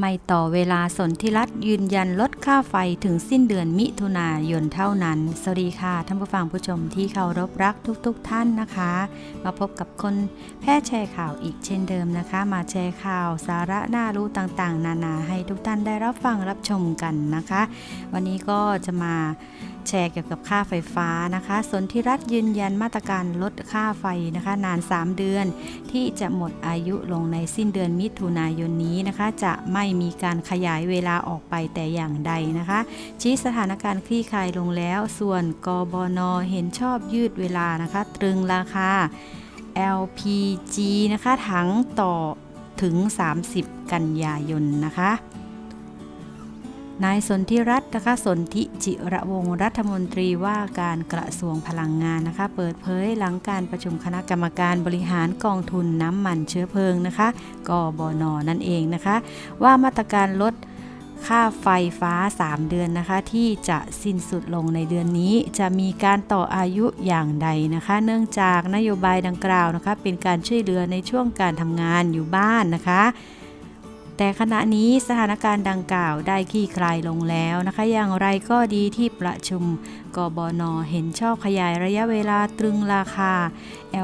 ไม่ต่อเวลาสนธิรัตยืนยันลดค่าไฟถึงสิ้นเดือนมิถุนายนเท่านั้น สวัสดีค่ะท่านผู้ฟังผู้ชมที่เคารพรักทุกๆทท่านนะคะ มาพบกับคนแพร่แชร์ข่าวอีกเช่นเดิมนะคะ มาแชร์ข่าวสาระน่ารู้ต่างๆ นานาให้ทุกท่านได้รับฟังรับชมกันนะคะ วันนี้ก็จะมาแชร์เกี่ยวกับค่าไฟฟ้านะคะสนธิรัตยืนยันมาตรการลดค่าไฟนะคะ นาน 3 เดือน ที่จะหมดอายุลงในสิ้นเดือนมิถุนายนนี้นะคะ จะไม่ไมีการขยายเวลาออกไปแต่อย่างใดนะคะ ชี้สถานการณ์คลี่คลายลงแล้ว ส่วนกบนเห็นชอบยืดเวลานะคะ ตรึงราคา LPG นะคะถังต่อถึง 30 กันยายนนะคะ นายสนธิรัตน์นะคะสนธิจิระวงศ์รัฐมนตรีว่าการกระทรวงพลังงานนะคะ เปิดเผยหลังการประชุมคณะกรรมการบริหารกองทุนน้ำมันเชื้อเพลิงนะคะกบนนั่นเองนะคะ ว่ามาตรการลดค่าไฟฟ้า 3 เดือนนะคะ ที่จะสิ้นสุดลงในเดือนนี้ จะมีการต่ออายุอย่างใดนะคะ เนื่องจากนโยบายดังกล่าวนะคะ เป็นการช่วยเหลือในช่วงการทำงานอยู่บ้านนะคะ แต่ขณะนี้สถานการณ์ดังกล่าวได้คลี่คลายลงแล้วนะคะ อย่างไรก็ดีที่ประชุมกบนเห็นชอบขยายระยะเวลาตรึงราคา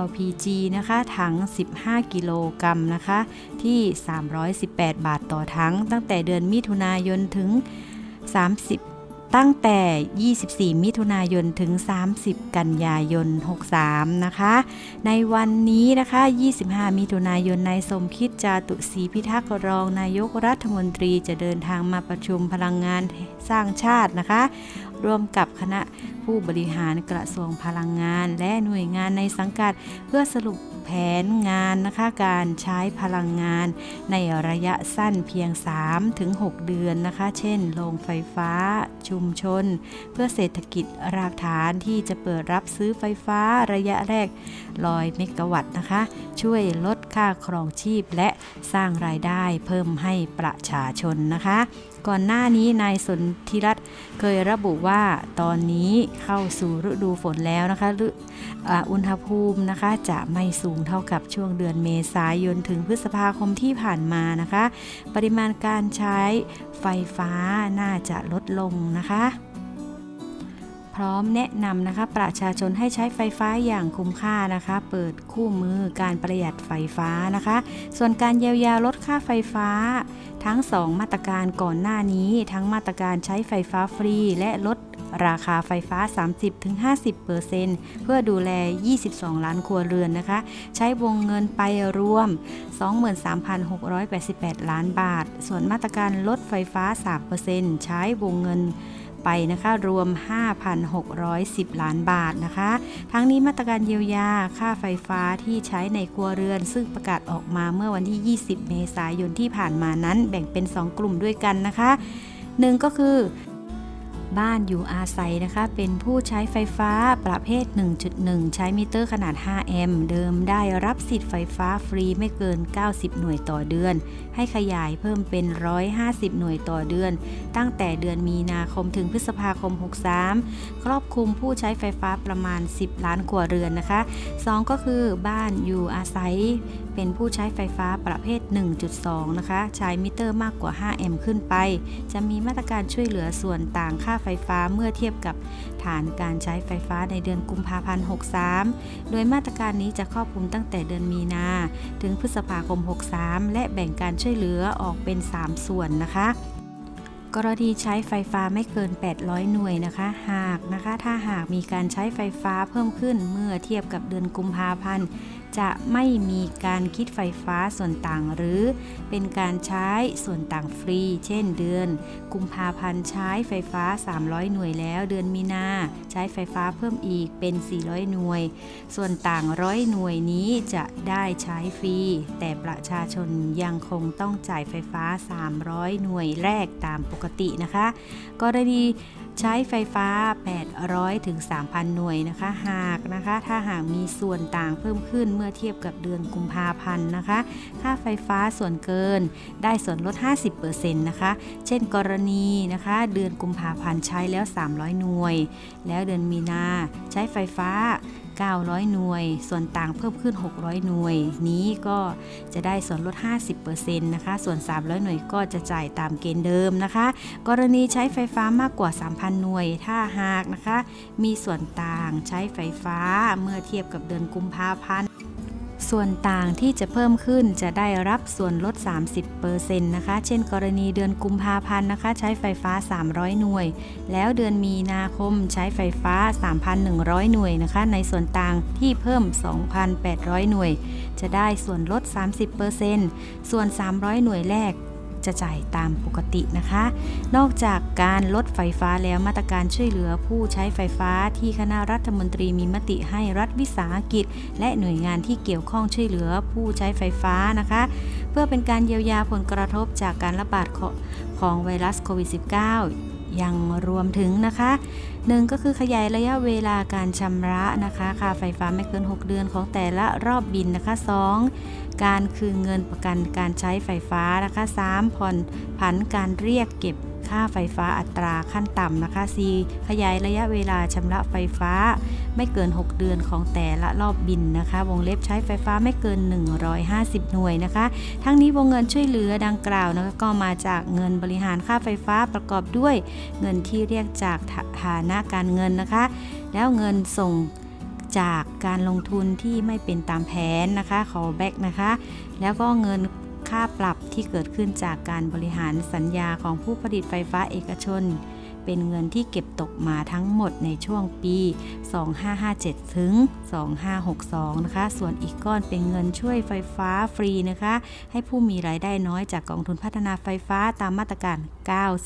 LPG นะคะ ถัง 15 กิโลกรัมนะคะ ที่ 318 บาทต่อถัง ตั้งแต่เดือนมิถุนายนถึง 30 ตั้งแต่ 24 มิถุนายนถึง 30 กันยายน 63 นะคะ ในวันนี้นะคะ 25 มิถุนายนนายสมคิดจาตุศรีพิทักษ์รองนายกรัฐมนตรีจะเดินทางมาประชุมพลังงานสร้างชาตินะคะ ร่วมกับคณะผู้บริหารกระทรวงพลังงาน และหน่วยงานในสังกัด เพื่อสรุปแผนงานนะคะการใช้พลังงาน ในระยะสั้นเพียง 3-6 เดือนนะคะ เช่น โรงไฟฟ้า ชุมชน เพื่อเศรษฐกิจรากฐานที่จะเปิดรับซื้อไฟฟ้าระยะแรกลอยเมกะวัตต์นะคะ ช่วยลด ค่าครองชีพและสร้างรายได้เพิ่มให้ประชาชนนะคะ ก่อนหน้านี้นายสนธิรัตน์เคยระบุว่าตอนนี้เข้าสู่ฤดูฝนแล้วนะคะฤอ่าอุณหภูมินะคะจะไม่สูงเท่ากับช่วงเดือนเมษายนถึงพฤษภาคมที่ผ่านมานะคะ ปริมาณการใช้ไฟฟ้าน่าจะลดลงนะคะ ร้อมแนะนำนะคะประชาชนให้ใช้ไฟฟ้าอย่างคุ้มค่านะคะ เปิดคู่มือการประหยัดไฟฟ้านะคะ ส่วนการเยียวยาลดค่าไฟฟ้า ทั้ง 2 มาตรการก่อนหน้านี้ ทั้งมาตรการใช้ไฟฟ้าฟรี และลดราคาไฟฟ้า 30-50%เปอร์เซ็นต์เพื่อดูแล 22 ล้านครัวเรือนนะคะ ใช้วงเงินไปรวม 23,688 ล้านบาท ส่วนมาตรการลดไฟฟ้า 3%ใช้วงเงิน ไปนะคะ รวม 5,610 ล้านบาทนะคะ ทั้งนี้มาตรการเยียวยาค่าไฟฟ้าที่ใช้ในครัวเรือน ซึ่งประกาศออกมาเมื่อวันที่ 20 เมษายนที่ผ่านมานั้น แบ่งเป็น 2 กลุ่มด้วยกันนะคะ 1 ก็คือ บ้านอยู่อาศัยนะคะ เป็นผู้ใช้ไฟฟ้าประเภท 1.1 ใช้มิเตอร์ขนาด 5 แอมป์เดิมได้รับสิทธิ์ไฟฟ้าฟรีไม่เกิน 90 หน่วยต่อเดือน ให้ขยายเพิ่มเป็น 150 หน่วยต่อเดือน ตั้งแต่เดือนมีนาคมถึงพฤษภาคม 63 ครอบคลุมผู้ใช้ไฟฟ้าประมาณ 10 ล้านครัวเรือนนะคะ 2 ก็คือบ้านอยู่อาศัย เป็นผู้ใช้ไฟฟ้าประเภท 1.2 นะคะ ใช้มิเตอร์มากกว่า 5 แอมป์ขึ้นไป จะมีมาตรการช่วยเหลือส่วนต่างค่าไฟฟ้าเมื่อเทียบกับฐานการใช้ไฟฟ้าในเดือนกุมภาพันธ์ 63 โดยมาตรการนี้จะครอบคลุมตั้งแต่เดือนมีนา ถึงพฤษภาคม 63 และแบ่งการช่วยเหลือออกเป็น 3 ส่วนนะคะกรณีใช้ไฟฟ้าไม่เกิน 800 หน่วยนะคะ หากนะคะ ถ้าหากมีการใช้ไฟฟ้าเพิ่มขึ้นเมื่อเทียบกับเดือนกุมภาพันธ์ จะไม่มีการคิดไฟฟ้าส่วนต่างหรือ เป็นการใช้ส่วนต่างฟรี เช่นเดือน กุมภาพันธ์ใช้ไฟฟ้า 300 หน่วยแล้ว เดือนมีนาใช้ไฟฟ้าเพิ่มอีกเป็น 400 หน่วย ส่วนต่างร้อยหน่วยนี้จะได้ใช้ฟรี แต่ประชาชนยังคงต้องจ่ายไฟฟ้า 300 หน่วยแรกตามปกตินะคะ กรณี ใช้ไฟฟ้า 800ถึง3,000 หน่วยนะคะ หากนะคะ ถ้าหากมีส่วนต่างเพิ่มขึ้นเมื่อเทียบกับเดือนกุมภาพันธ์นะคะ ค่าไฟฟ้าส่วนเกินได้ส่วนลด 50%นะคะ เช่นกรณีนะคะ เดือนกุมภาพันธ์ใช้แล้ว 300 หน่วย แล้วเดือนมีนาใช้ไฟฟ้า 900 หน่วย ส่วนต่างเพิ่มขึ้น 600 หน่วย นี้ก็จะได้ส่วนลด 50%นะคะ ส่วน 300 หน่วยก็จะจ่ายตามเกณฑ์เดิมนะคะ กรณีใช้ไฟฟ้ามากกว่า 3,000 หน่วย ถ้าหากนะคะ มีส่วนต่างใช้ไฟฟ้าเมื่อเทียบกับเดือนกุมภาพันธ์ ส่วนต่างที่จะเพิ่มขึ้นจะได้รับส่วนลด 30%นะคะ เช่นกรณีเดือนกุมภาพันธ์นะคะ ใช้ไฟฟ้า 300 หน่วย แล้วเดือนมีนาคมใช้ไฟฟ้า 3,100 หน่วยนะคะ ในส่วนต่างที่เพิ่ม 2,800 หน่วย จะได้ส่วนลด 30%ส่วน 300 หน่วยแรก จะจ่ายตามปกตินะคะ นอกจากการลดไฟฟ้าแล้วมาตรการช่วยเหลือผู้ใช้ไฟฟ้าที่คณะรัฐมนตรีมีมติให้รัฐวิสาหกิจ และหน่วยงานที่เกี่ยวข้องช่วยเหลือผู้ใช้ไฟฟ้านะคะ เพื่อเป็นการเยียวยาผลกระทบจากการระบาดของของไวรัสโควิด -19 ยังรวมถึงนะคะหนึ่งก็คือขยายระยะเวลาการชำระนะคะค่าไฟฟ้าไม่เกิน 6 เดือนของแต่ละรอบบินนะคะ 2. การคืนเงินประกันการใช้ไฟฟ้านะคะ 3. ผ่อนผันการเรียกเก็บค่าไฟฟ้าอัตราขั้นต่ำนะคะ 4. ขยายระยะเวลาชำระไฟฟ้า ไม่เกิน 6 เดือนของแต่ละรอบบินนะคะ วงเล็บใช้ไฟฟ้าไม่เกิน 150 หน่วยนะคะ ทั้งนี้วงเงินช่วยเหลือดังกล่าวนะคะก็มาจากเงินบริหารค่าไฟฟ้าประกอบด้วย เงินที่เรียกจากฐานะการเงินนะคะ แล้วเงินส่งจากการลงทุนที่ไม่เป็นตามแผนนะคะ ขอแบ็กนะคะ แล้วก็เงินค่าปรับที่เกิดขึ้นจากการบริหารสัญญาของผู้ผลิตไฟฟ้าเอกชน เป็นเงินที่เก็บตกมาทั้งหมดในช่วงปี 2557 ถึง 2562 นะคะ ส่วนอีกก้อนเป็นเงินช่วยไฟฟ้าฟรีนะคะ ให้ผู้มีรายได้น้อยจากกองทุนพัฒนาไฟฟ้าตามมาตรการ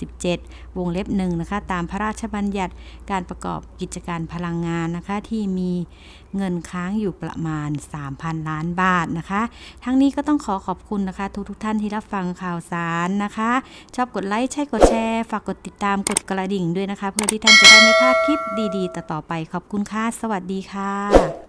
97 วงเล็บหนึ่งนะคะ ตามพระราชบัญญัติการประกอบกิจการพลังงานนะคะที่มี เงินค้างอยู่ประมาณ 3,000 ล้านบาทนะคะ ทั้งนี้ก็ต้องขอขอบคุณนะคะ ทุกทุกท่านที่รับฟังข่าวสารนะคะ ชอบกดไลค์ใช่กดแชร์ ฝากกดติดตามกดกระดิ่งด้วยนะคะ เพื่อที่ท่านจะได้ไม่พลาดคลิปดีๆ ต่อๆไปขอบคุณค่ะ สวัสดีค่ะ